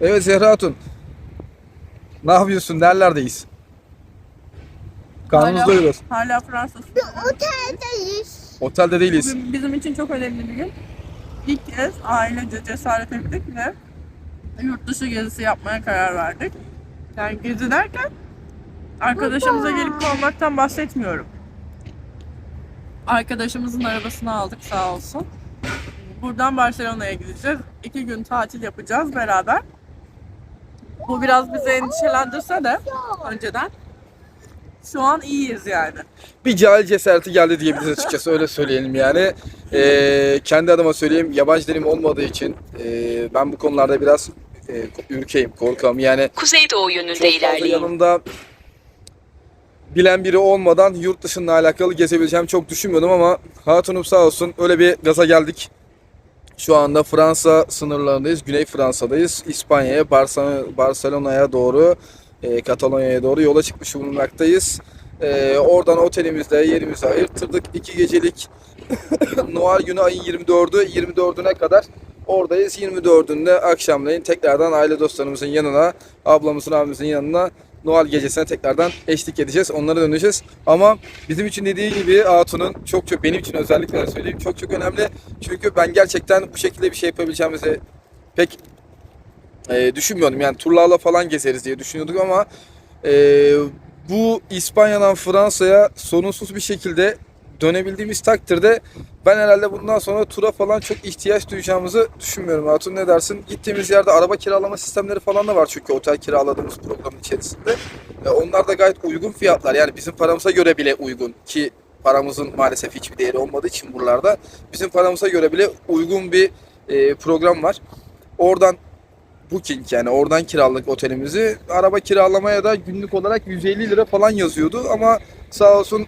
Evet Zehra Hatun. Ne yapıyorsun? Nerelerdeyiz? Karnımız Hala- doyuruyoruz. Hala Fransız. Oteldeyiz. Otelde değiliz. Bugün bizim için çok önemli bir gün. İlk kez ailece cesaret ettik ve yurt dışı gezisi yapmaya karar verdik. Yani gezi derken arkadaşımıza gelip kalmaktan bahsetmiyorum. Arkadaşımızın arabasını aldık sağ olsun. Buradan Barcelona'ya gideceğiz. İki gün tatil yapacağız beraber. Bu biraz bizi endişelendirse de önceden. Şu an iyiyiz yani. Bir cahil cesareti geldi diyebiliriz açıkçası öyle söyleyelim yani. Ee, kendi adıma söyleyeyim yabancı dilim olmadığı için e, ben bu konularda biraz e, ürkeyim, korkam. Yani Kuzeydoğu yönünde ilerleyin. yanımda bilen biri olmadan yurt dışında alakalı gezebileceğimi çok düşünmüyordum ama hatunum sağ olsun öyle bir gaza geldik. Şu anda Fransa sınırlarındayız. Güney Fransa'dayız. İspanya'ya, Barcelona'ya doğru, e, Katalonya'ya doğru yola çıkmış bulunmaktayız. E, oradan otelimizde yerimizi ayırttırdık. İki gecelik Noel günü ayın 24'ü, 24'üne kadar oradayız. 24'ünde akşamleyin tekrardan aile dostlarımızın yanına, ablamızın, abimizin yanına Noel gecesine tekrardan eşlik edeceğiz. Onlara döneceğiz. Ama bizim için dediği gibi Hatun'un çok çok benim için özellikle söyleyeyim çok çok önemli. Çünkü ben gerçekten bu şekilde bir şey yapabileceğimizi pek e, düşünmüyordum. Yani turlarla falan gezeriz diye düşünüyorduk ama e, bu İspanya'dan Fransa'ya sorunsuz bir şekilde dönebildiğimiz takdirde ben herhalde bundan sonra tura falan çok ihtiyaç duyacağımızı düşünmüyorum. Hatun ne dersin? Gittiğimiz yerde araba kiralama sistemleri falan da var çünkü otel kiraladığımız programın içerisinde. E, onlar da gayet uygun fiyatlar. Yani bizim paramıza göre bile uygun ki paramızın maalesef hiçbir değeri olmadığı için buralarda bizim paramıza göre bile uygun bir e, program var. Oradan Booking yani oradan kiraladık otelimizi. Araba kiralamaya da günlük olarak 150 lira falan yazıyordu ama sağ olsun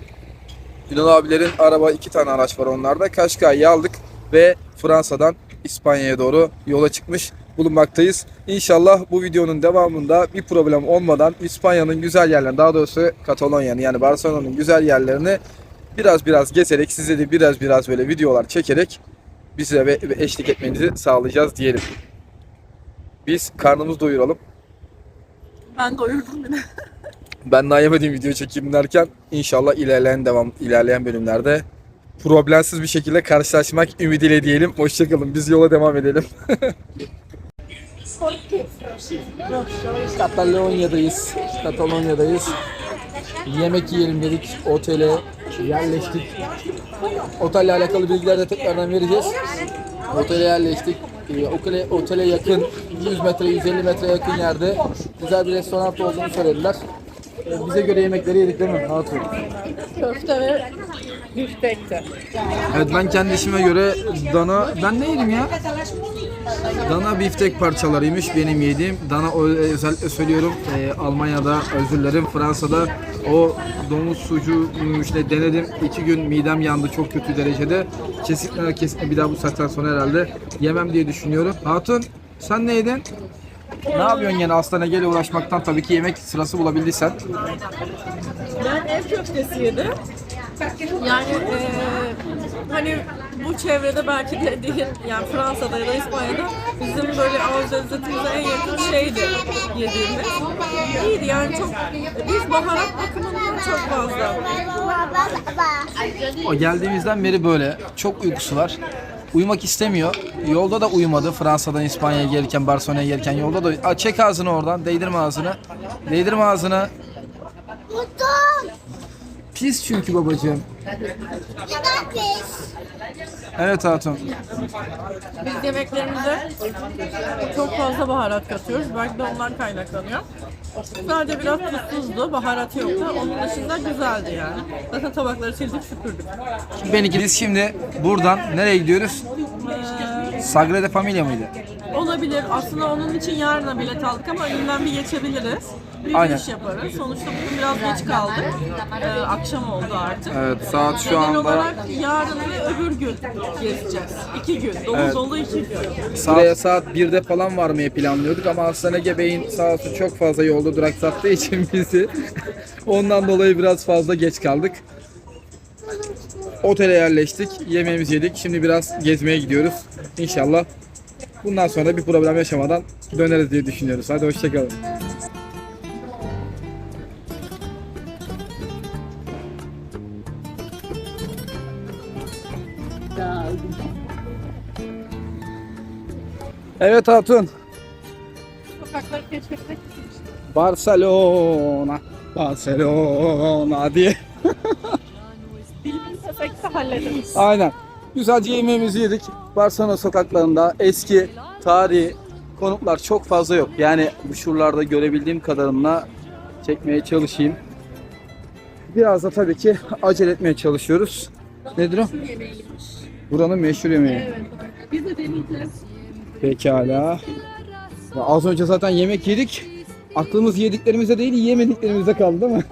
Ünal abilerin araba iki tane araç var onlarda. Kaşkay'ı aldık ve Fransa'dan İspanya'ya doğru yola çıkmış bulunmaktayız. İnşallah bu videonun devamında bir problem olmadan İspanya'nın güzel yerlerini daha doğrusu Katalonya'nın yani Barcelona'nın güzel yerlerini biraz biraz gezerek size de biraz biraz böyle videolar çekerek bize ve eşlik etmenizi sağlayacağız diyelim. Biz karnımızı doyuralım. Ben doyurdum bile. Ben daha yemediğim video çekeyim derken inşallah ilerleyen devam ilerleyen bölümlerde problemsiz bir şekilde karşılaşmak ümidiyle diyelim. Hoşçakalın. Biz yola devam edelim. Katalonya'dayız. Katalonya'dayız. Yemek yiyelim dedik. Otele yerleştik. Otelle alakalı bilgiler de tekrardan vereceğiz. Otele yerleştik. Ee, Otele, otele yakın 100 metre 150 metre yakın yerde güzel bir restoran olduğunu söylediler. Bize göre yemekleri yedik değil mi? Hatun. Köfte ve biftekti. Evet ben kendi işime göre dana... Ben ne yedim ya? Dana biftek parçalarıymış benim yediğim. Dana özellikle söylüyorum e, Almanya'da özür dilerim Fransa'da o domuz sucuğu işte denedim. iki gün midem yandı çok kötü derecede. Kesinlikle kesinlikle bir daha bu saatten sonra herhalde yemem diye düşünüyorum. Hatun sen ne yedin? Ne yapıyorsun yine aslana gel uğraşmaktan tabii ki yemek sırası bulabildiysen. Ben ev köftesi yedim. Yani eee, hani bu çevrede belki de değil, yani Fransa'da ya da İspanya'da bizim böyle ağız lezzetimize en yakın şeydi yediğimiz. İyiydi yani çok, biz baharat bakımından çok fazla. O geldiğimizden beri böyle. Çok uykusu var. Uyumak istemiyor. Yolda da uyumadı. Fransa'dan İspanya'ya gelirken, Barcelona'ya gelirken yolda da Aa, çek ağzını oradan. Değdirme ağzını. Değdirme ağzını. Pis çünkü babacığım. Evet hatun. Biz yemeklerimize çok fazla baharat katıyoruz. Belki de ondan kaynaklanıyor. Sadece biraz tuzsuzdu, baharat yoktu. Onun dışında güzeldi yani. Zaten tabakları sildik, süpürdük. Benimki. Biz şimdi buradan nereye gidiyoruz? Sagrada Familia mıydı? Olabilir. Aslında onun için yarına bilet aldık ama önünden bir geçebiliriz. Bir Aynen. iş yaparız. Sonuçta bugün biraz geç kaldık. Ee, akşam oldu artık. Evet saat şu Genel anda olarak yarın ve öbür gün gezeceğiz. İki gün. Dolu Evet. dolu iki gün. Buraya saat 1'de falan varmayı planlıyorduk ama Aslan Ege Bey'in sağ olsun çok fazla yolda duraksattığı için bizi ondan dolayı biraz fazla geç kaldık. Otele yerleştik, yemeğimizi yedik. Şimdi biraz gezmeye gidiyoruz. İnşallah Bundan sonra bir problem yaşamadan döneriz diye düşünüyoruz. Hadi hoşçakalın. Evet Hatun. Sokakları keşfetmek. Barcelona, Barcelona diye. Dilimiz efekti hallederiz. Aynen. Güzelce yemeğimizi yedik. Barcelona sokaklarında eski tarihi konutlar çok fazla yok. Yani bu şuralarda görebildiğim kadarıyla çekmeye çalışayım. Biraz da tabii ki acele etmeye çalışıyoruz. Nedir o? Buranın meşhur yemeği. Evet. Biz de deneyeceğiz. Pekala. Ya az önce zaten yemek yedik. Aklımız yediklerimize değil yemediklerimize kaldı değil mi?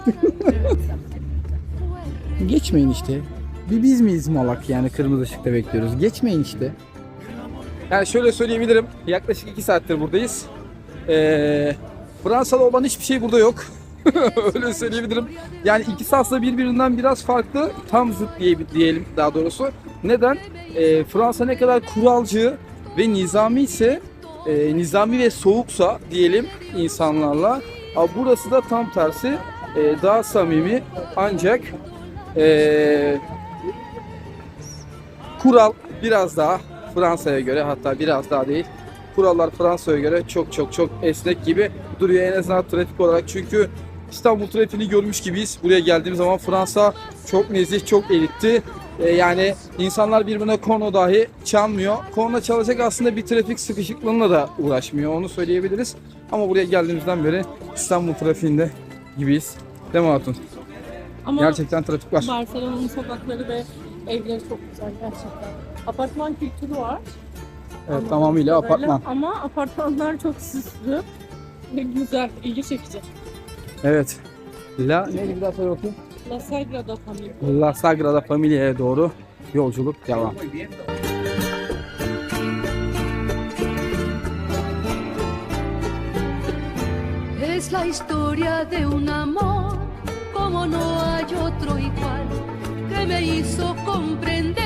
Geçmeyin işte. Bir biz miyiz malak yani kırmızı ışıkta bekliyoruz. Geçmeyin işte. Yani şöyle söyleyebilirim. Yaklaşık 2 saattir buradayız. Ee, Fransa'da olan hiçbir şey burada yok. Öyle söyleyebilirim. Yani ikisi aslında birbirinden biraz farklı. Tam zıt diye, diyelim daha doğrusu. Neden? Ee, Fransa ne kadar kuralcı ve nizami ise e, nizami ve soğuksa diyelim insanlarla. Ama burası da tam tersi e, daha samimi ancak e, kural biraz daha Fransa'ya göre hatta biraz daha değil kurallar Fransa'ya göre çok çok çok esnek gibi duruyor en azından trafik olarak çünkü İstanbul trafiğini görmüş gibiyiz. Buraya geldiğim zaman Fransa çok nezih, çok elitti. Ee, yani insanlar birbirine korna dahi çalmıyor. Korna çalacak aslında bir trafik sıkışıklığına da uğraşmıyor. Onu söyleyebiliriz. Ama buraya geldiğimizden beri İstanbul trafiğinde gibiyiz. Değil mi Hatun? Ama Gerçekten trafik var. Barcelona'nın sokakları ve evleri çok güzel gerçekten. Apartman kültürü var. Evet, tamamıyla Böyle apartman. Ama apartmanlar çok süslü ve güzel, ilgi çekici. Evet. La neydi bir daha söyle bakayım. La Sagrada Familia. La Sagrada Familia'ya doğru yolculuk devam. Es la historia de un amor como no hay otro igual, me hizo comprender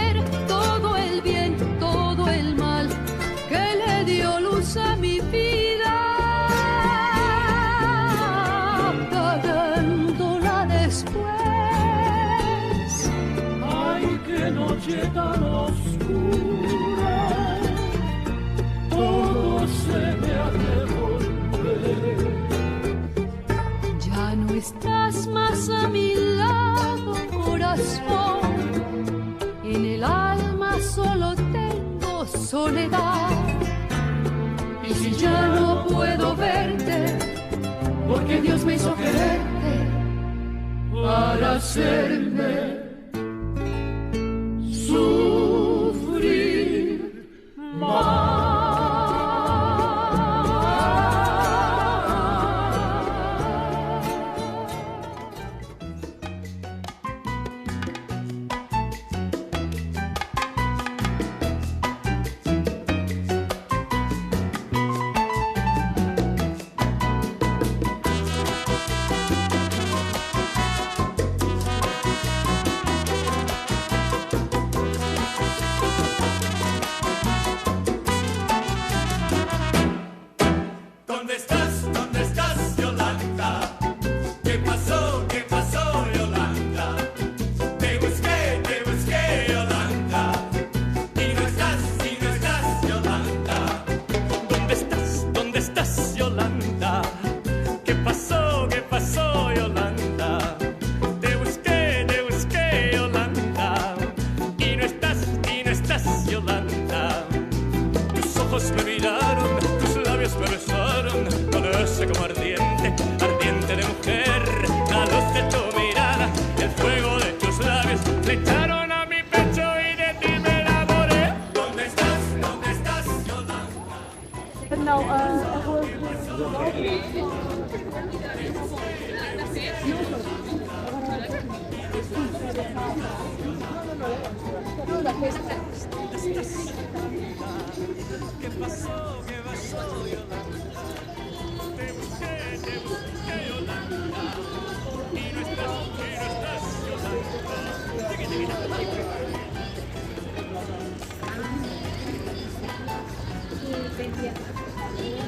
¿Qué pasó? ¿Qué pasó? Te busqué, te busqué, Y no estás, y no estás,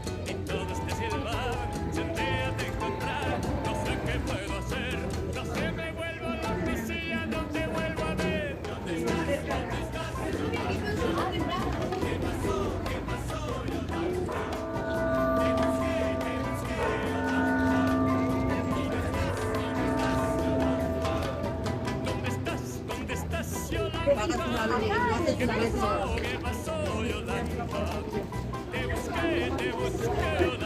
Get my soul, get my soul, you like love. They were scared, they were scared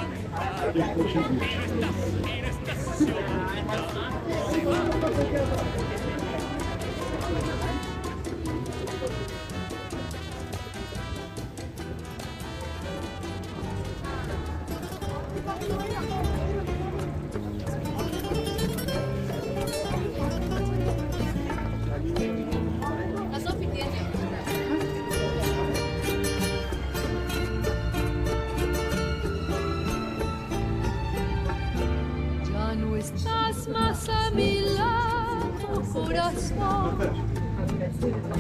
amor,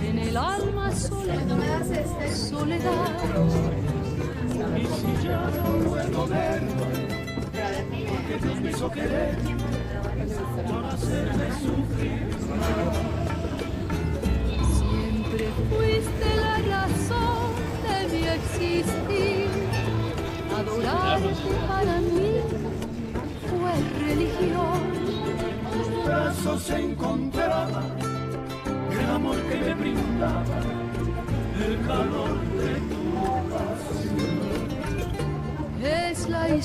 en el alma soledad, soledad. Y si ya no puedo verte, porque te empiezo a querer para hacerme sufrir.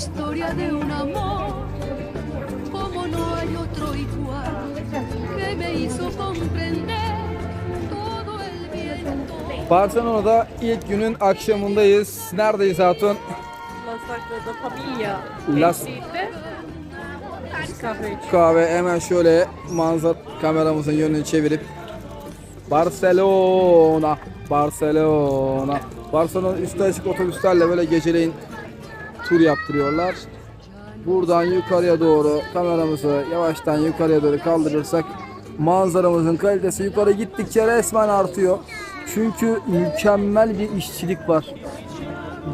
Historia de un amor como no hay otro igual que me hizo comprender todo el viento. Barcelona'da ilk günün akşamındayız. Neredeyiz Hatun? Las Sagrada Familia Las- kahve. Kahve hemen şöyle manzara kameramızın yönünü çevirip Barcelona, Barcelona. Barcelona üstü açık otobüslerle böyle geceleyin tur yaptırıyorlar. Buradan yukarıya doğru kameramızı yavaştan yukarıya doğru kaldırırsak manzaramızın kalitesi yukarı gittikçe resmen artıyor. Çünkü mükemmel bir işçilik var.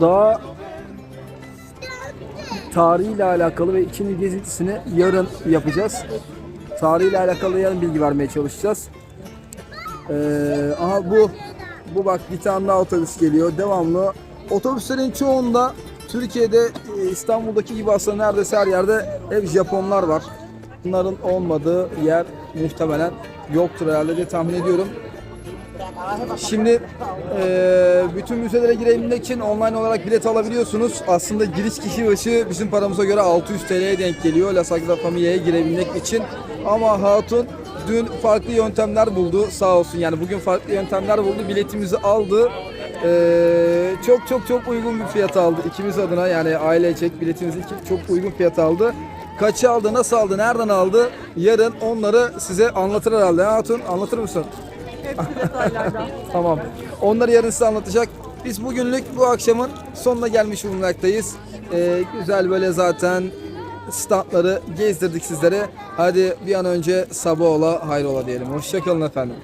Daha tarihiyle alakalı ve içini gezintisini yarın yapacağız. Tarihiyle alakalı yarın bilgi vermeye çalışacağız. Ee, aha bu bu bak bir tane daha otobüs geliyor devamlı. Otobüslerin çoğunda Türkiye'de e, İstanbul'daki gibi aslında neredeyse her yerde hep Japonlar var. Bunların olmadığı yer muhtemelen yoktur herhalde diye tahmin ediyorum. Şimdi eee, bütün müzelere girebilmek için online olarak bilet alabiliyorsunuz. Aslında giriş kişi başı bizim paramıza göre 600 TL'ye denk geliyor La Sagrada Familia'ya girebilmek için. Ama Hatun dün farklı yöntemler buldu sağ olsun. Yani bugün farklı yöntemler buldu. Biletimizi aldı. Eee, çok çok çok uygun bir fiyat aldı. İkimiz adına yani ailecek biletimizi iki- çok uygun fiyat aldı. Kaça aldı, nasıl aldı, nereden aldı? Yarın onları size anlatır herhalde. Ha, Hatun anlatır mısın? Hepsi detaylarda. Tamam. Onları yarın size anlatacak. Biz bugünlük bu akşamın sonuna gelmiş bulunmaktayız. Ee, güzel böyle zaten standları gezdirdik sizlere. Hadi bir an önce sabah ola hayrola diyelim. Hoşçakalın efendim.